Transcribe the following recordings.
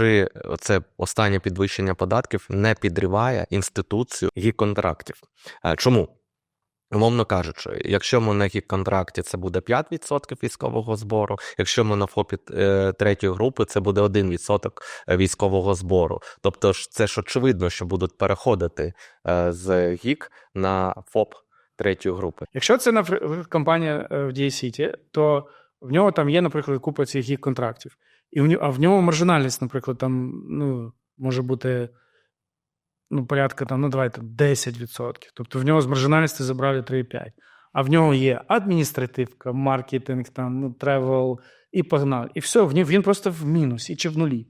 чи це останнє підвищення податків не підриває інституцію гік-контрактів. Е, Чому? Умовно кажучи, якщо ми на гік-контракті це буде 5% військового збору, якщо ми на ФОПі е, третьої групи, це буде 1% військового збору. Тобто це ж очевидно, що будуть переходити е, з гік на ФОП третьої групи. Якщо це наприклад, компанія е, в Дія Сіті, то в нього там є, наприклад, купа цих гік контрактів. І в нього, а в нього маржинальність, наприклад, там ну, може бути ну, порядка там, ну, давайте 10%. Тобто в нього з маржинальності забрали 3,5%. А в нього є адміністративка, маркетинг, там, ну, тревел і погнали. І все, в нього- він просто в мінусі чи в нулі.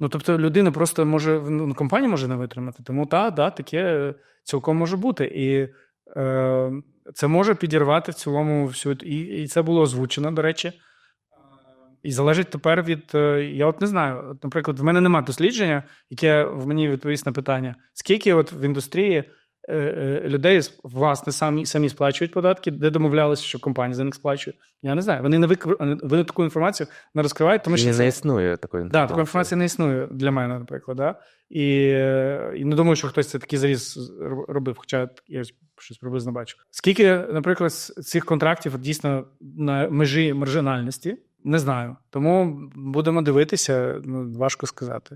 Ну, тобто, людина просто може, ну, компанія може не витримати. Тому так, да, таке цілком може бути. І е, це може підірвати в цілому всю. І, і це було озвучено, до речі. І залежить тепер від. е, Я от не знаю. От, наприклад, в мене немає дослідження, яке в мені відповість на питання, скільки от в індустрії е, е, людей власне самі, самі сплачують податки, де домовлялися, що компанія за них сплачує. Я не знаю. Вони не викр... вони таку інформацію не розкривають, тому що І це... не існує такої Да, інформації. такої інформації не існує для мене, наприклад. Да? І, і не думаю, що хтось це такий заріз роб- робив, хоча я щось приблизно бачу. Скільки, наприклад, цих контрактів дійсно на межі маржинальності, не знаю. Тому будемо дивитися, ну, важко сказати.